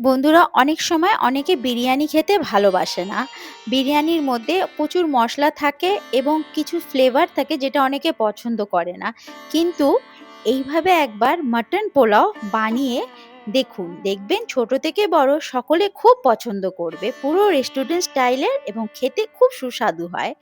বন্ধুরা, অনেক সময় অনেকে বিরিয়ানি খেতে ভালোবাসে না। বিরিয়ানির মধ্যে প্রচুর মশলা থাকে এবং কিছু ফ্লেভার থাকে যেটা অনেকে পছন্দ করে না। কিন্তু এইভাবে একবার মাটন পোলাও বানিয়ে দেখুন, দেখবেন ছোট থেকে বড় সকলে খুব পছন্দ করবে। পুরো রেস্টুরেন্ট স্টাইলের এবং খেতে খুব সুস্বাদু হয়।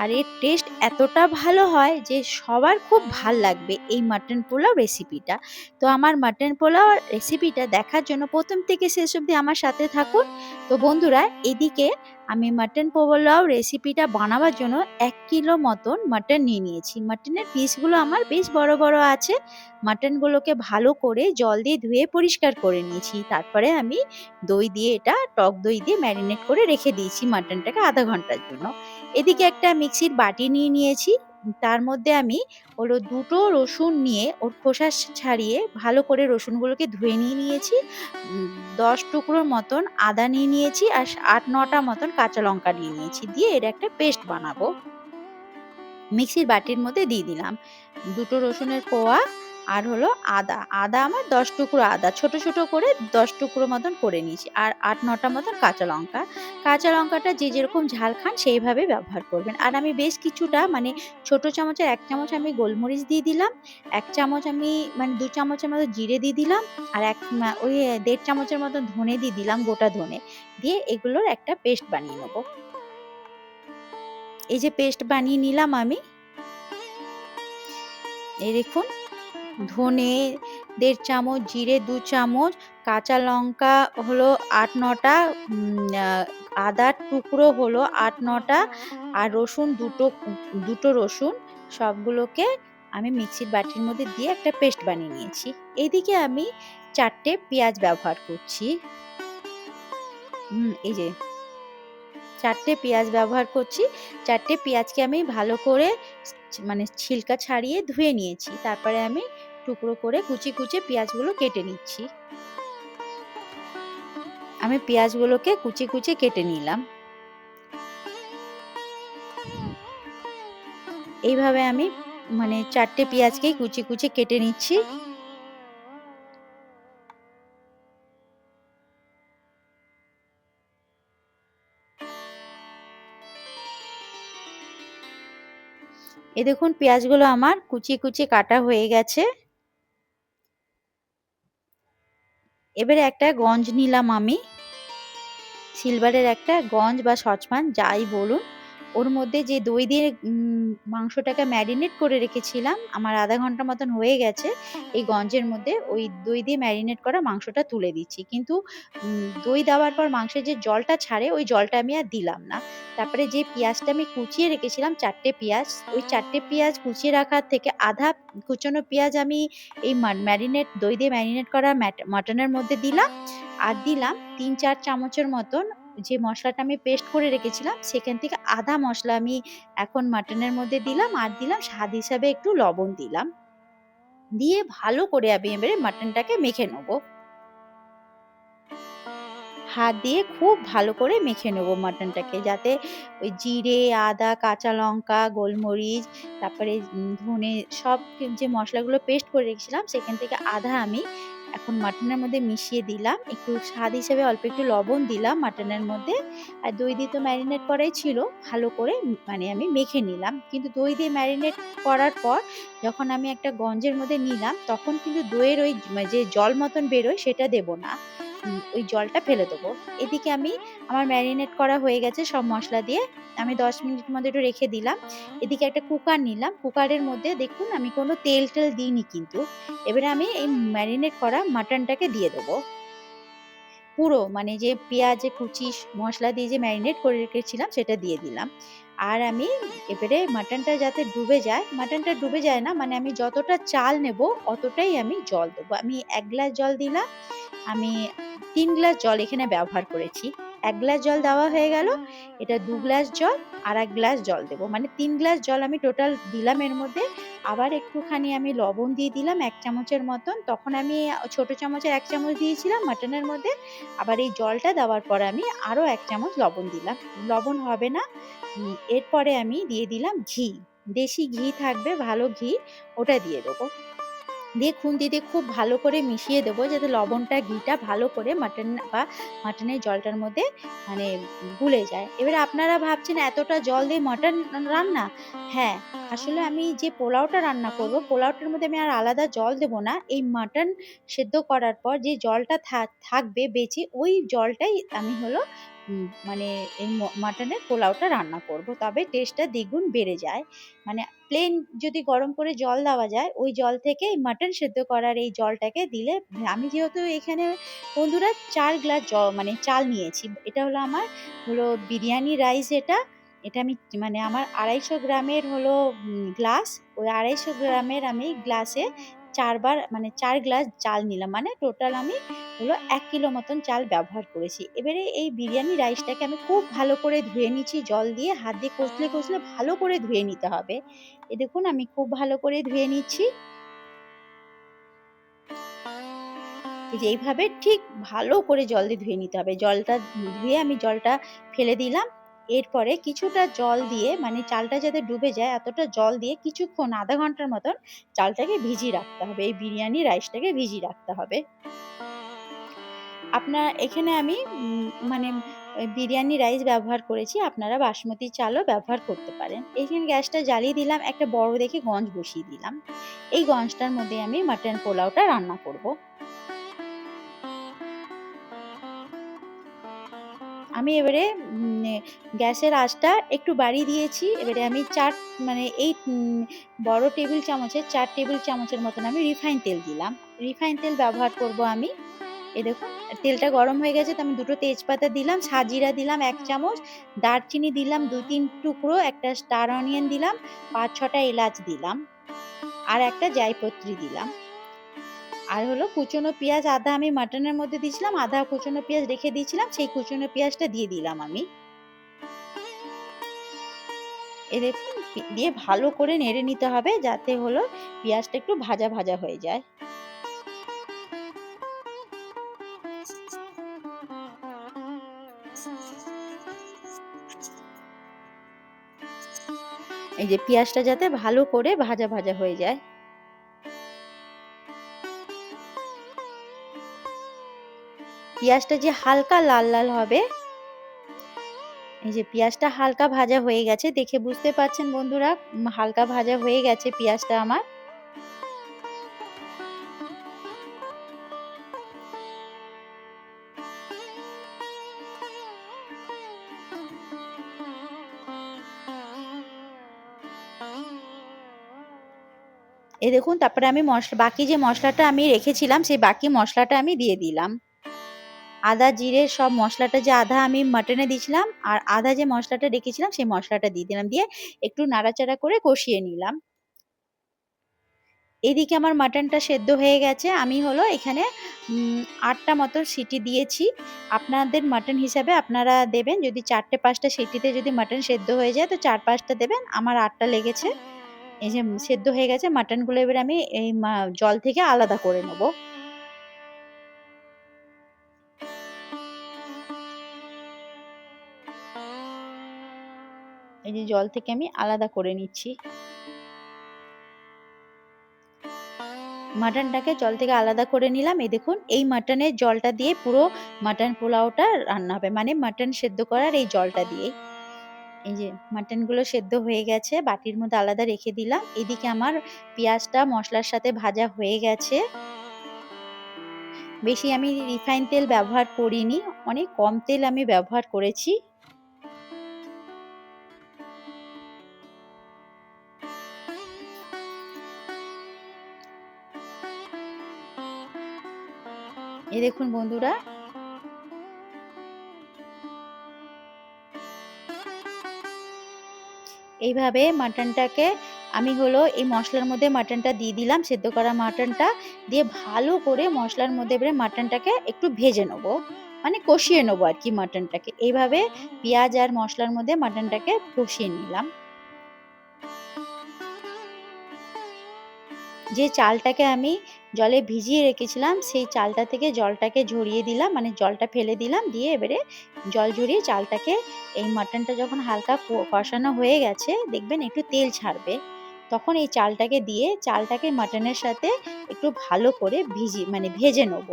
আর এর টেস্ট এতটা ভালো হয় যে সবার খুব ভালো লাগবে এই মাটন পোলাও রেসিপিটা তো আমার মাটন পোলাও রেসিপিটা দেখার জন্য প্রথম থেকে শেষ অবধি আমার সাথে থাকুন। তো বন্ধুরা, এদিকে আমি মাটন পোলাও রেসিপিটা বানাবার জন্য এক কিলো মতন মাটন নিয়ে নিয়েছি। মাটনের পিসগুলো আমার বেশ বড় বড় আছে। মাটনগুলোকে ভালো করে জল দিয়ে ধুয়ে পরিষ্কার করে নিয়েছি। তারপরে আমি দই দিয়ে এটা, টক দই দিয়ে ম্যারিনেট করে রেখে দিয়েছি মাটনটাকে আধা ঘণ্টার জন্য। এদিকে একটা মিক্সির বাটি নিয়ে নিয়েছি। তার মধ্যে আমি হলো দুটো রসুন নিয়ে ওর খোসা ছাড়িয়ে ভালো করে রসুনগুলোকে ধুয়ে নিয়ে নিয়েছি। দশ টুকরোর মতন আদা নিয়ে নিয়েছি আর আট নটা মতন কাঁচা লঙ্কা নিয়ে নিয়েছি। দিয়ে এর একটা পেস্ট বানাবো। মিক্সির বাটির মধ্যে দিয়ে দিলাম। দুটো রসুনের কোয়া আর হলো আদা। আদা আমার দশ টুকরো আদা। ছোট ছোট করে দশ টুকরো মতন করে নিয়েছি। আর আট, নটা মতন কাঁচা লঙ্কা। কাঁচা লঙ্কাটা যে যেরকম ঝাল খান সেইভাবে ব্যবহার করবেন। আর আমি বেশ কিছুটা মানে ছোট চামচের এক চামচ আমি গোলমরিচ দিয়ে দিলাম, এক চামচ আমি মানে দু চামচের মতো জিরে দিয়ে দিলাম, আর এক ওই দেড় চামচের মতো ধনে দিয়ে দিলাম, গোটা ধনে। দিয়ে এগুলোর একটা পেস্ট বানিয়ে নেব। এই যে পেস্ট বানিয়ে নিলাম আমি। এই দেখুন ধনে দেড় চামচ, জিরে দু চামচ, কাঁচা লঙ্কা হলো আট নটা আদার টুকরো হলো আট নটা, আর রসুন দুটো দুটো রসুন সবগুলোকে আমি মিক্সির বাটির মধ্যে দিয়ে একটা পেস্ট বানিয়ে নিয়েছি। এইদিকে আমি চারটে পেঁয়াজ ব্যবহার করছি। হুম, এই যে। চারটে পেঁয়াজ ব্যবহার করছি। চারটে পেঁয়াজকে আমি ভালো করে মানে ছিলকা ছাড়িয়ে ধুয়ে নিয়েছি। তারপরে আমি টুকরো করে কুচি কুচি পেঁয়াজগুলো কেটে নিচ্ছি। আমি পেঁয়াজগুলোকে কুচি কুচি কেটে নিলাম। এইভাবে আমি মানে চারটে পেঁয়াজকেই কুচি কুচি কেটে নিচ্ছি। এ দেখুন, পেঁয়াজগুলো আমার কুচি কুচি কাটা হয়ে গেছে। এবারে একটা গঞ্জ নিলাম আমি। সিলভারের একটা গঞ্জ বা সচপান যাই বলুন। ওর মধ্যে যে দই দিয়ে মাংসটাকে ম্যারিনেট করে রেখেছিলাম, আমার আধা ঘণ্টা মতন হয়ে গেছে। এই গঞ্জের মধ্যে ওই দই দিয়ে ম্যারিনেট করা মাংসটা তুলে দিচ্ছি। কিন্তু দই দেওয়ার পর মাংসের যে জলটা ছাড়ে, ওই জলটা আমি আর দিলাম না। তারপরে যে পেঁয়াজটা আমি কুচিয়ে রেখেছিলাম, চারটে পেঁয়াজ, ওই চারটে পেঁয়াজ কুচিয়ে রাখার থেকে আধা কুচনো পেঁয়াজ আমি এই ম্যারিনেট দই দিয়ে ম্যারিনেট করা মাটনের মধ্যে দিলাম। আর দিলাম তিন, চার চামচের মতন যে মশলাটা আমি পেস্ট করে রেখেছিলাম, সেখান থেকে আধা মশলা আমি এখন মাটনের মধ্যে দিলাম আর দিলাম স্বাদ হিসাবে একটু লবণ দিলাম। দিয়ে ভালো করে আমি এবারে মাটনটাকে মেখে নেব। হাত দিয়ে খুব ভালো করে মেখে নেব মাটনটাকে যাতে ওই জিরে, আদা, কাঁচা লঙ্কা, গোলমরিচ, তারপরে ধনে সব যে মশলাগুলো পেস্ট করে রেখেছিলাম, সেখান থেকে আধা আমি এখন মাটনের মধ্যে মিশিয়ে দিলাম। একটু স্বাদ হিসেবে অল্প একটু লবণ দিলাম মাটনের মধ্যে। আর দই দিয়ে তো ম্যারিনেট করাই ছিল, ভালো করে মানে আমি মেখে নিলাম। কিন্তু দই দিয়ে ম্যারিনেট করার পর যখন আমি একটা গঞ্জের মধ্যে নিলাম, তখন কিন্তু দইয়ের ওই যে জল মতন বেরোয় সেটা দেব না। ওই জলটা ফেলে দেবো। এদিকে আমি আমার ম্যারিনেট করা হয়ে গেছে সব মশলা দিয়ে। আমি দশ মিনিট মধ্যে একটু রেখে দিলাম। এদিকে একটা কুকার নিলাম। কুকারের মধ্যে দেখুন আমি কোনো তেল টেল দিইনি কিন্তু। এবারে আমি এই ম্যারিনেট করা মাটনটাকে দিয়ে দেবো। পুরো মানে যে পেঁয়াজ, কুচি, মশলা দিয়ে যে ম্যারিনেট করে রেখেছিলাম সেটা দিয়ে দিলাম। আর আমি এবারে মাটনটা যাতে ডুবে যায়, মাটনটা ডুবে যায় না মানে আমি যতটা চাল নেব অতটাই আমি জল দেবো। আমি এক গ্লাস জল দিলাম। আমি তিন গ্লাস জল এখানে ব্যবহার করেছি। এক গ্লাস জল দেওয়া হয়ে গেল, এটা দু গ্লাস জল, আর এক গ্লাস জল দেবো। মানে তিন গ্লাস জল আমি টোটাল দিলাম এর মধ্যে। আবার একটুখানি আমি লবণ দিয়ে দিলাম, এক চামচের মতন। তখন আমি ছোট চামচের এক চামচ দিয়েছিলাম মাটনের মধ্যে। আবার এই জলটা দেওয়ার পর আমি আরও এক চামচ লবণ দিলাম। লবণ হবে না। এরপরে আমি দিয়ে দিলাম ঘি। দেশি ঘি থাকবে, ভালো ঘি, ওটা দিয়ে দেবো। দিয়ে খুন্তি দিয়ে খুব ভালো করে মিশিয়ে দেবো যাতে লবণটা, ঘিটা ভালো করে মাটন বা মাটনের জলটার মধ্যে মানে গুলে যায়। এবারে আপনারা ভাবছেন এতটা জল দিয়ে মাটন রান্না? হ্যাঁ আসলে আমি যে পোলাওটা রান্না করব, পোলাওটার মধ্যে আমি আর আলাদা জল দেব না। এই মাটন সেদ্ধ করার পর যে জলটা থাকবে, বেঁচে ওই জলটাই আমি হলো মানে এই মাটনের পোলাওটা রান্না করব। তবে টেস্টটা দ্বিগুণ বেড়ে যায়। মানে প্লেন যদি গরম করে জল দেওয়া যায়, ওই জল থেকে মাটন সেদ্ধ করার এই জলটাকে দিলে, আমি যেহেতু এখানে বন্ধুরা চার গ্লাস জ মানে চাল নিয়েছি, এটা হলো আমার হলো বিরিয়ানি রাইস এটা এটা আমি মানে আমার আড়াইশো গ্রামের হলো গ্লাস ওই আড়াইশো গ্রামের আমি গ্লাসে চারবার মানে চার গ্লাস চাল নিলাম। মানে টোটাল আমি হলো এক কিলো মতন চাল ব্যবহার করেছি। এবারে এই বিরিয়ানি রাইসটাকে আমি খুব ভালো করে ধুয়ে নিচ্ছি, জল দিয়ে হাত দিয়ে কষলে কষলে ভালো করে ধুয়ে নিতে হবে। এ দেখুন, আমি খুব ভালো করে ধুয়ে নিচ্ছি। যে এইভাবে ঠিক ভালো করে জল দিয়ে ধুয়ে নিতে হবে। জলটা ধুয়ে আমি জলটা ফেলে দিলাম। এরপরে কিছুটা জল দিয়ে মানে চালটা যাতে ডুবে যায়, এতটা জল দিয়ে কিছুক্ষণ, আধা ঘণ্টার মতন চালটাকে ভিজিয়ে রাখতে হবে। এই বিরিয়ানি, রাইসটাকে ভিজিয়ে রাখতে হবে। আপনার এখানে আমি মানে বিরিয়ানি, রাইস ব্যবহার করেছি। আপনারা বাসমতি চালও ব্যবহার করতে পারেন। এখানে গ্যাসটা জ্বালিয়ে দিলাম, একটা বড় দেখে গঞ্জ বসিয়ে দিলাম। এই গঞ্জটার মধ্যে আমি মাটন পোলাওটা রান্না করব। আমি এবারে গ্যাসের আঁচটা একটু বাড়িয়ে দিয়েছি। এবারে আমি চার মানে এই বড় টেবিল চামচের, চার টেবিল চামচের মতন আমি রিফাইন তেল দিলাম। রিফাইন তেল ব্যবহার করব আমি। এ দেখুন, তেলটা গরম হয়ে গেছে, তো আমি দুটো তেজপাতা দিলাম, সাজিরা দিলাম এক চামচ, দারচিনি দিলাম দু তিন টুকরো, একটা স্টার অনিয়ন দিলাম, পাঁচ ছটা এলাচ দিলাম, আর একটা জায়পত্রী দিলাম। আর হলো কুচনো পেঁয়াজ, আদা আমি মাটনের মধ্যে দিয়েছিলাম। আধা কুচনো পেঁয়াজ রেখে দিয়েছিলাম। সেই কুচনো পেঁয়াজটা দিয়ে দিলাম আমি। এ দেখুন দিয়ে ভালো করে নেড়ে নিতে হবে যাতে হলো পেঁয়াজটা একটু ভাজা ভাজা হয়ে যায়। এই যে পেঁয়াজটা যাতে ভালো করে ভাজা ভাজা হয়ে যায়। পেঁয়াজটা যে হালকা লাল লাল হবে। এই যে পেঁয়াজটা হালকা ভাজা হয়ে গেছে, দেখে বুঝতে পারছেন বন্ধুরা হালকা ভাজা হয়ে গেছে পেঁয়াজটা আমার। এ দেখুন, তারপরে আমি মশলা, বাকি যে মশলাটা আমি রেখেছিলাম, সেই বাকি মশলাটা আমি দিয়ে দিলাম। আদা, জিরে সব মশলাটা যে আধা আমি মাটনে দিয়েছিলাম আর আধা যে মশলাটা রেখেছিলাম সেই মশলাটা দিয়ে দিলাম, দিয়ে একটু নাড়াচাড়া করে কষিয়ে নিলাম। এদিকে আমার মাটনটা সেদ্ধ হয়ে গেছে। আমি হলো এখানে আটটা মতো সিটি দিয়েছি। আপনাদের মাটন হিসাবে আপনারা দেবেন। যদি চারটে, পাঁচটা সিটিতে যদি মাটন সেদ্ধ হয়ে যায়, তো চার, পাঁচটা দেবেন। আমার আটটা লেগেছে। এই যে সেদ্ধ হয়ে গেছে। মাটনগুলো এবার আমি এই জল থেকে আলাদা করে নেব। এই যে জল থেকে আমি আলাদা করে নিচ্ছি। মাটনটাকে জল থেকে আলাদা করে নিলাম। এই দেখুন, এই মাটনের জলটা দিয়ে পুরো মাটন পোলাওটা রান্না হবে। মানে মাটন সেদ্ধ করার এই জলটা দিয়ে এই যে মাটনগুলো সেদ্ধ হয়ে গেছে, বাটির মধ্যে আলাদা রেখে দিলাম। এদিকে আমার পেঁয়াজটা মশলার সাথে ভাজা হয়ে গেছে। বেশি আমি রিফাইন তেল ব্যবহার করিনি, অনেক কম তেল আমি ব্যবহার করেছি। এই দেখুন বন্ধুরা। এইভাবে মাটনটাকে আমি হলো এই মশলার মধ্যে মাটনটা দিয়ে দিলাম, সেদ্ধ করা মাটনটা দিয়ে ভালো করে মশলার মধ্যে এবারে মাটনটাকে একটু ভেজে নেব। মানে কষিয়ে নেব আর কি মাটনটাকে। এইভাবে পেঁয়াজ আর মশলার মধ্যে মাটনটাকে কষিয়ে নিলাম। যে চালটাকে আমি জলে ভিজিয়ে রেখেছিলাম, সেই চালটা থেকে জলটাকে ঝরিয়ে দিলাম মানে জলটা ফেলে দিলাম, দিয়ে এবারে জল ঝরিয়ে চালটাকে এই মাটনটা যখন হালকা কষানো হয়ে গেছে, দেখবেন একটু তেল ছাড়বে। তখন এই চালটাকে দিয়ে, চালটাকে মাটনের সাথে একটু ভালো করে ভিজি মানে ভেজে নেব।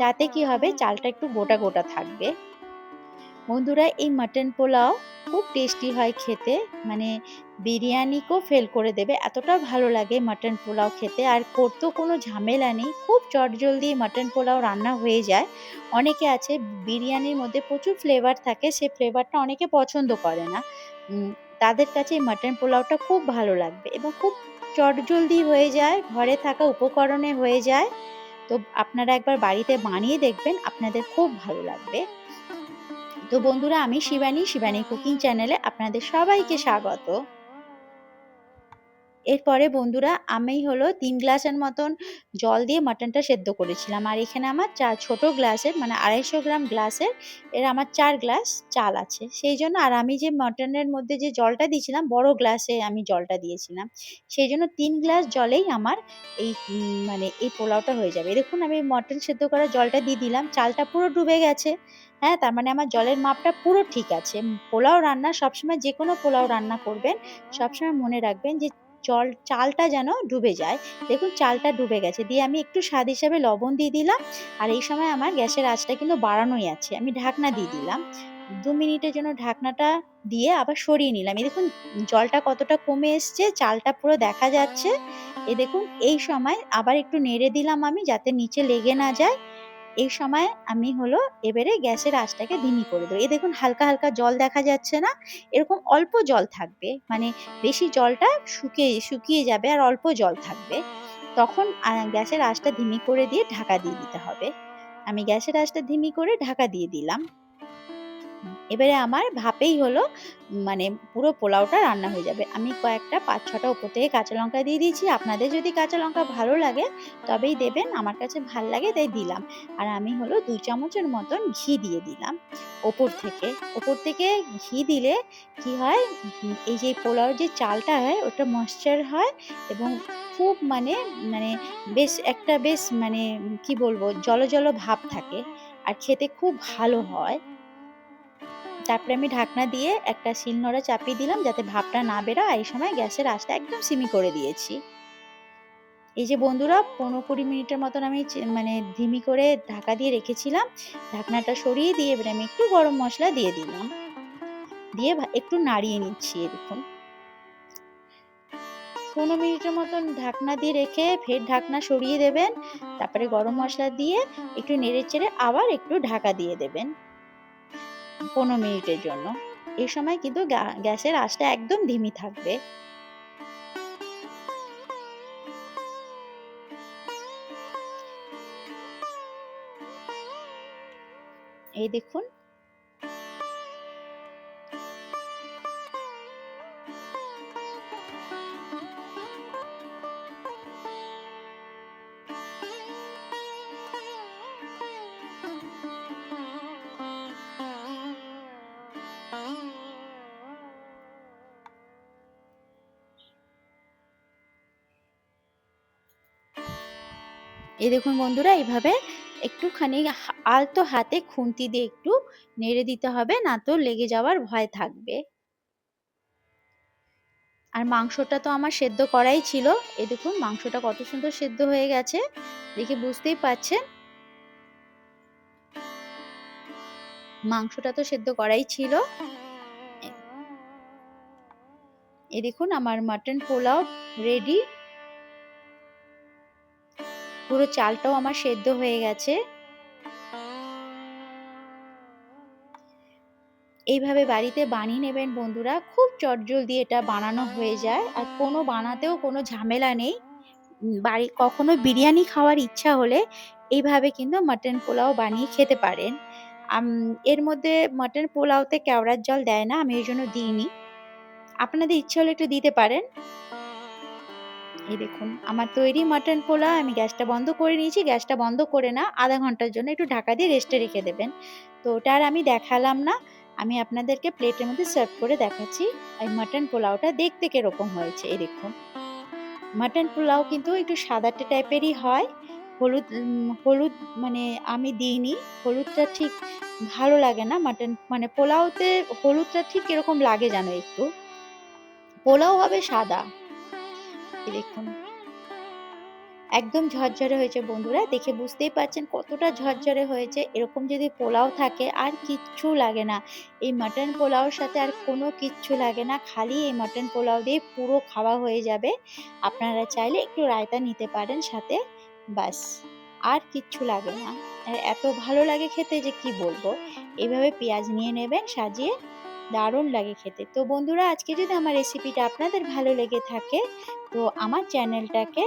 তাতে কি হবে, চালটা একটু গোটা গোটা থাকবে। বন্ধুরা, এই মাটন পোলাও খুব টেস্টি হয় খেতে মানে বিরিয়ানিকেও ফেল করে দেবে। এতটা ভালো লাগে মাটন পোলাও খেতে। আর করতেও কোনো ঝামেলা নেই। খুব চটজলদি মাটন পোলাও রান্না হয়ে যায়। অনেকে আছে বিরিয়ানির মধ্যে প্রচুর ফ্লেভার থাকে। সে ফ্লেভারটা অনেকে পছন্দ করে না। তাদের কাছে এই মাটন পোলাওটা খুব ভালো লাগবে। এবং খুব চটজলদি হয়ে যায়। ঘরে থাকা উপকরণে হয়ে যায়। তো আপনারা একবার বাড়িতে বানিয়ে দেখবেন। আপনাদের খুব ভালো লাগবে। তো বন্ধুরা, আমি শিবানী শিবানী কুকিং চ্যানেলে আপনাদের সবাইকে স্বাগত। এরপরে বন্ধুরা আমি হলো তিন গ্লাসের মতন জল দিয়ে মাটনটা সেদ্ধ করেছিলাম। আর এখানে আমার চার, ছোট গ্লাসের মানে আড়াইশো গ্রাম গ্লাসের এর আমার চার গ্লাস চাল আছে। সেই জন্য আর আমি যে মাটনের মধ্যে যে জলটা দিয়েছিলাম, বড় গ্লাসে আমি জলটা দিয়েছিলাম। সেই জন্য তিন গ্লাস জলেই আমার এই মানে এই পোলাওটা হয়ে যাবে। দেখুন আমি মটন সেদ্ধ করা জলটা দিয়ে দিলাম, চালটা পুরো ডুবে গেছে। হ্যাঁ তার মানে আমার জলের মাপটা পুরো ঠিক আছে। পোলাও রান্না সবসময় যে কোনো পোলাও রান্না করবেন, সবসময় মনে রাখবেন যে জল, চালটা যেন ডুবে যায়। দেখুন চালটা ডুবে গেছে। দিয়ে আমি একটু স্বাদ হিসাবে লবণ দিয়ে দিলাম। আর এই সময় আমার গ্যাসের আঁচটা কিন্তু বাড়ানোই আছে। আমি ঢাকনা দিয়ে দিলাম। দু মিনিটের জন্য ঢাকনাটা দিয়ে আবার সরিয়ে নিলাম। এই দেখুন, জলটা কতটা কমে এসছে, চালটা পুরো দেখা যাচ্ছে। এ দেখুন, এই সময় আবার একটু নেড়ে দিলাম আমি যাতে নিচে লেগে না যায়। এই সময় আমি হলো এবারে গ্যাসের আঁচটাকে ধিমি করে দেবো। এই দেখুন হালকা হালকা জল দেখা যাচ্ছে না, এরকম অল্প জল থাকবে মানে বেশি জলটা শুকিয়ে শুকিয়ে যাবে আর অল্প জল থাকবে। তখন গ্যাসের আঁচটা ধিমি করে দিয়ে ঢাকা দিয়ে দিতে হবে। আমি গ্যাসের আঁচটা ধিমি করে ঢাকা দিয়ে দিলাম। এবারে আমার ভাপেই হলো মানে পুরো পোলাওটা রান্না হয়ে যাবে। আমি কয়েকটা পাঁচ ছটা উপর থেকে কাঁচা লঙ্কা দিয়ে দিয়েছি। আপনাদের যদি কাঁচা লঙ্কা ভালো লাগে, তবেই দেবেন। আমার কাছে ভালো লাগে তাই দিলাম। আর আমি হলো দুই চামচের মতন ঘি দিয়ে দিলাম ওপর থেকে। ওপর থেকে ঘি দিলে কি হয়? এই যে পোলাওর যে চালটা হয়, ওটা ময়শ্চার হয় এবং খুব মানে মানে বেশ একটা বেশ মানে কি বলব? জল জল ভাব থাকে। আর খেতে খুব ভালো হয়। তারপরে আমি ঢাকনা দিয়ে একটা শিলনোড়া চাপিয়ে দিলাম যাতে ভাপটা না বেরোয়। এই সময় গ্যাসের আঁচটা একদম সিমি করে দিয়েছি। এই যে বন্ধুরা, পনেরো কুড়ি মিনিটের মতন আমি মানে ধিমি করে ঢাকা দিয়ে রেখেছিলাম। ঢাকনাটা সরিয়ে দিয়ে এবারে আমি একটু গরম মশলা দিয়ে দিলাম। দিয়ে একটু নাড়িয়ে নিচ্ছি দেখুন পনেরো মিনিটের মতন ঢাকনা দিয়ে রেখে ফের ঢাকনা সরিয়ে দেবেন। তারপরে গরম মশলা দিয়ে একটু নেড়ে চেড়ে আবার একটু ঢাকা দিয়ে দেবেন। পনেরো মিনিটের জন্য। এই সময় কিন্তু গ্যাসের আঁচটা একদম ধিমি থাকবে। এই দেখুন এই দেখুন বন্ধুরা, এইভাবে একটুখানি আলতো হাতে খুন্তি দিয়ে একটু নেড়ে দিতে হবে, না তো লেগে যাওয়ার ভয় থাকবে। আর মাংসটা তো আমার সেদ্ধ করাই ছিল। এ দেখুন মাংসটা কত সুন্দর সেদ্ধ হয়ে গেছে, দেখে বুঝতেই পারছেন মাংসটা তো সেদ্ধ করাই ছিল। এ দেখুন আমার মাটন পোলাও রেডি। পুরো চালটাও আমার সেদ্ধ হয়ে গেছে। এইভাবে বাড়িতে বানিয়ে নেবেন বন্ধুরা। খুব চটজল দিয়ে এটা বানানো হয়ে যায়। আর কোনো বানাতেও কোনো ঝামেলা নেই। বাড়ি কখনো বিরিয়ানি খাওয়ার ইচ্ছা হলে এইভাবে কিন্তু মাটন পোলাও বানিয়ে খেতে পারেন। এর মধ্যে মাটন পোলাওতে কেওড়ার জল দেয় না, আমি ওই জন্য দিইনি। আপনাদের ইচ্ছে হলে একটু দিতে পারেন। এই দেখুন, আমার তৈরি মাটন পোলা আমি গ্যাসটা বন্ধ করে নিয়েছি, গ্যাসটা বন্ধ করে না, আধা ঘণ্টার জন্য একটু ঢাকা দিয়ে রেস্টে রেখে দেবেন। তো ওটা আর আমি দেখালাম না, আমি আপনাদেরকে প্লেটের মধ্যে সার্ভ করে দেখাচ্ছি, এই মাটন পোলাওটা দেখতে কীরকম হয়েছে, এই দেখুন। মাটন পোলাও কিন্তু একটু সাদাটে টাইপেরই হয়, হলুদ হলুদ মানে আমি দিইনি, হলুদটা ঠিক ভালো লাগে না, মাটন মানে পোলাওতে হলুদটা ঠিক এরকম লাগে জানো একটু? পোলাও হবে সাদা। এই দেখুন। একদম ঝরঝরে হয়েছে বন্ধুরা, দেখে বুঝতেই পারছেন কতটা ঝরঝরে হয়েছে। এরকম যদি পোলাও থাকে, আর কিচ্ছু লাগে না। এই মাটন পোলাওর সাথে আর কোনো কিচ্ছু লাগে না, খালি এই মাটন পোলাও দিয়ে পুরো খাওয়া হয়ে যাবে। আপনারা চাইলে একটু রায়তা নিতে পারেন সাথে বাস আর কিচ্ছু লাগে না। এত ভালো লাগে খেতে যে কি বলব? এইভাবে পেঁয়াজ নিয়ে নেবেন, সাজিয়ে দারুণ লাগে খেতে। তো বন্ধুরা, আজকে যদি আমার রেসিপিটা আপনাদের ভালো লেগে থাকে তো আমার চ্যানেলটাকে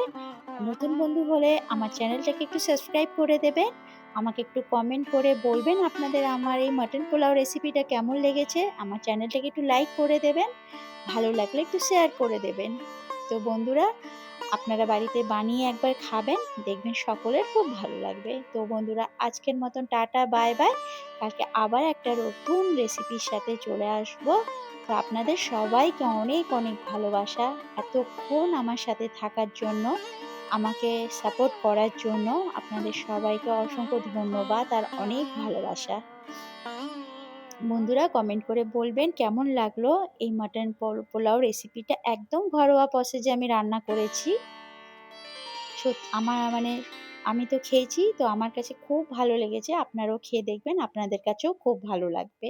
নতুন বন্ধু হলে আমার চ্যানেলটাকে একটু সাবস্ক্রাইব করে দেবেন আমাকে একটু কমেন্ট করে বলবেন আপনাদের আমার এই মাটন পোলাও রেসিপিটা কেমন লেগেছে। আমার চ্যানেলটাকে একটু লাইক করে দেবেন, ভালো লাগলে একটু শেয়ার করে দেবেন। তো বন্ধুরা, আপনারা বাড়িতে বানিয়ে একবার খাবেন, দেখবেন সকলের খুব ভালো লাগবে। তো বন্ধুরা, আজকের মতন টাটা বাই বাই কালকে আবার একটা নতুন রেসিপির সাথে চলে আসব। তো আপনাদের সবাইকে অনেক অনেক ভালোবাসা এতক্ষণ আমার সাথে থাকার জন্য, আমাকে সাপোর্ট করার জন্য আপনাদের সবাইকে অসংখ্য ধন্যবাদ আর অনেক ভালোবাসা। বন্ধুরা কমেন্ট করে বলবেন কেমন লাগল এই মাটন পোলাও রেসিপিটা একদম ঘরোয়া প্রসেসে আমি রান্না করেছি। সত্যি আমার মানে আমি তো খেয়েছি, তো আমার কাছে খুব ভালো লেগেছে। আপনারাও খেয়ে দেখবেন, আপনাদের কাছেও খুব ভালো লাগবে।